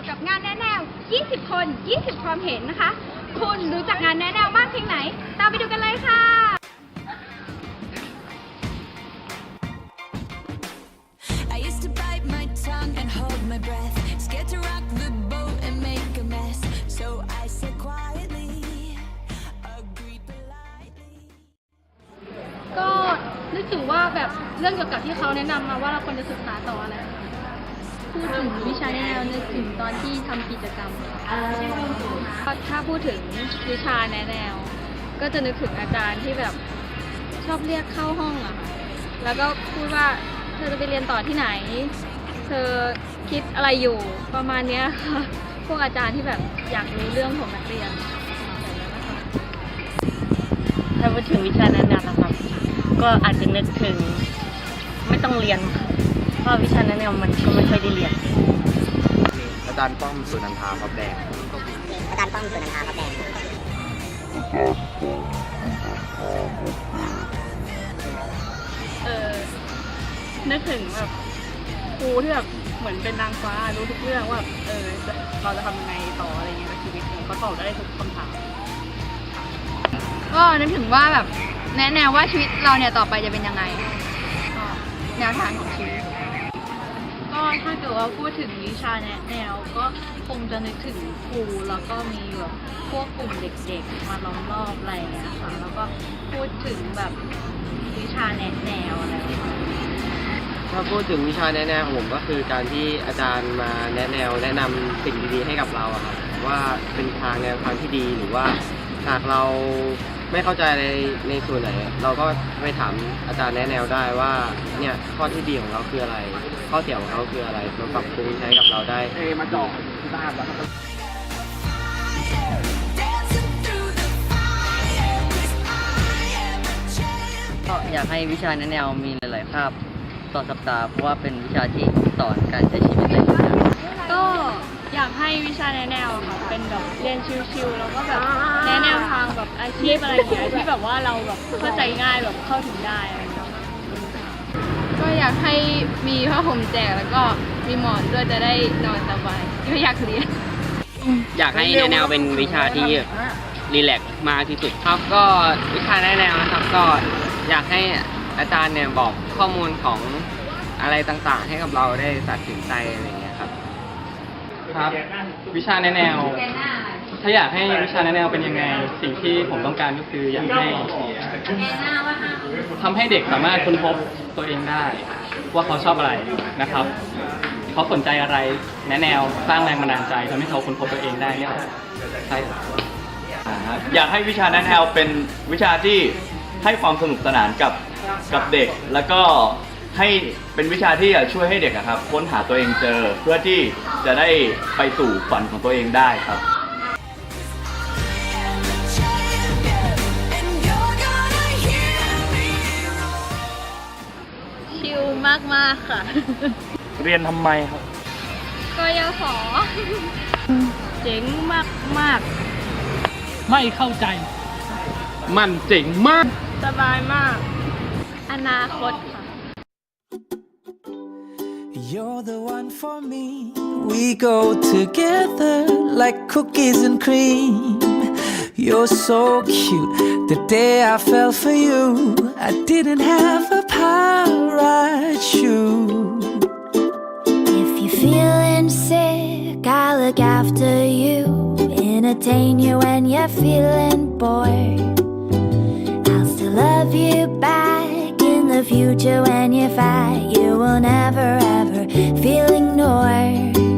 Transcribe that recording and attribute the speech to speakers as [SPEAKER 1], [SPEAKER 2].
[SPEAKER 1] ยวกับงานแนะแนว 20 คน 20 ความเห็นนะคะ คุณรู้จักงานแนะแนวมากเพียงไหน ตามไปดูกันเลยค่ะ
[SPEAKER 2] I used to bite my tongue and hold my breath, scared to rock the boat and make a mess. So I said quietly, agreed politely.
[SPEAKER 3] ก็นึกถึงว่าแบบเรื่องเกี่ยวกับที่เขาแนะนำมาว่าเราควรจะศึกษาต่ออะไร
[SPEAKER 4] พูดถึงวิชาแนะแนวนึกถึงตอนที่ทำกิจกรรมก็ถ้าพูดถึงวิชาแนะแนว ก็จะนึกถึงอาจารย์ที่แบบชอบเรียกเข้าห้องอะค่ะแล้วก็พูดว่าเธอจะไปเรียนต่อที่ไหน เธอคิดอะไรอยู่ประมาณเนี้ยค่ะ พวกอาจารย์ที่แบบอยากรู้เรื่องของนักเรียน
[SPEAKER 5] ถ้าพูดถึงวิชาแนะนำนะครับ ก็อาจจะนึกถึงไม่ต้องเรียนค่ะ เพราะวิชาแนะนำมันก็ไม่ค่อยได้เรียน
[SPEAKER 6] อาจารย์ป้อมสุนันทาครับแดง
[SPEAKER 7] อาจารย์ป้อมสุนันทาครับแดง
[SPEAKER 3] เออนึกถึงแบบครูที่แบบเหมือนเป็นนางฟ้ารู้ทุกเรื่องว่าเออจะเราจะทำยังไงต่ออะไรเงี้ยกับชีวิตเนี่ยเขาตอบได้ทุกคำถาม
[SPEAKER 4] ก็นึกถึงว่าแบบแนะแนวว่าชีวิตเราเนี่ยต่อไปจะเป็นยังไงก็แนวทางของชีวิต
[SPEAKER 3] ก็ ถ้าเกิดว่าพูดถึงวิชาแนะแนวก็คงจะนึกถึงครูแล้วก็มีแบบพวกกลุ่มเด็กๆ มาล้อมรอบอะไรอย่างเงี้ยค่ะแล้วก็พูดถึงแบบวิชาแนะแนวอะไรประมาณนี้
[SPEAKER 6] ถ้าพูดถึงวิชาแนะแนวของผมก็คือการที่อาจารย์มาแนะแนวแนะนำสิ่งดีๆให้กับเราอะครับว่าเป็นทางแนวทางที่ดีหรือว่า หากเราไม่เข้าใจในในส่วนไหน เราก็ไปถามอาจารย์แนะแนวได้ว่าเนี่ยข้อที่ดีของเราคืออะไร ข้อเสียของเขาคืออะไรมาปรับปรุงใช้กับเราได้
[SPEAKER 2] Dancing through the fire, 'cause I am a champion.
[SPEAKER 8] ก็อยากให้วิชาแนะแนวมีหลายๆคาบต่อสัปดาห์เพราะว่าเป็นวิชาที่สอนการใช้ชีวิตใน อยา
[SPEAKER 3] กให้วิชาแนะแนวอะค่ะเป็นแบบเรียนชิวๆแล้วก็แบบแนะแนวทางแบบอาชีพอะไรอย่างเงี้ยที่แบบว่าเราแบบเข้าใจง่ายแบบเข้าถึงได้อะไรอย่างเงี้ย
[SPEAKER 4] ก็อยากให้มีผ้าห่มแจกแล้วก็มีหมอนด้วยจะได้นอนสบายไม่อยากเรียน
[SPEAKER 9] อยากให้แนะแนวเป็นวิชาที่รีแลกซ์มากที่สุดครับก็วิชาแนะแนวนะครับก็อยากให้อาจารย์เนี่ยบอกข้อมูลของอะไรต่างๆ ให้กับเราได้ตัดสินใจอะไรอย่างเงี้ย ครับ
[SPEAKER 10] ครับ วิชาแนะแนว ถ้าอยากให้วิชาแนะแนวเป็นยังไง สิ่งที่ผมต้องการก็คืออยากให้ทำให้เด็กสามารถค้นพบตัวเองได้ ว่าเขาชอบอะไรนะครับเขาสนใจอะไรแนะแนวสร้างแรงบันดาลใจทำให้เขาค้นพบตัวเองได้เนี่ยใช่ครับ
[SPEAKER 11] อยากให้วิชาแนะแนวเป็นวิชาที่ให้ความสนุกสนานกับกับเด็กแล้วก็ ให้เป็นวิชาที่จะช่วยให้เด็กอะครับ ค้นหาตัวเองเจอเพื่อที่จะได้ไปสู่ฝันของตัวเองได้ครับ
[SPEAKER 2] I am a champion, and you're gonna hear me roar.
[SPEAKER 4] ชิลมากๆค่ะ
[SPEAKER 10] เรียนทำไมครับ
[SPEAKER 4] ก็ยขอ
[SPEAKER 3] เจ๋งมากมาก
[SPEAKER 10] ไม่เข้าใจ
[SPEAKER 9] มันเจ๋งมาก
[SPEAKER 3] สบายมาก
[SPEAKER 4] อนาคตค่ะ
[SPEAKER 2] You're the one for me. We go together like cookies and cream. You're so cute. The day I fell for you, I didn't have a parachute.
[SPEAKER 7] If you're feeling sick, I'll look after you. Entertain you when you're feeling bored. I'll still love you back the future when you fight, you will never ever feel ignored.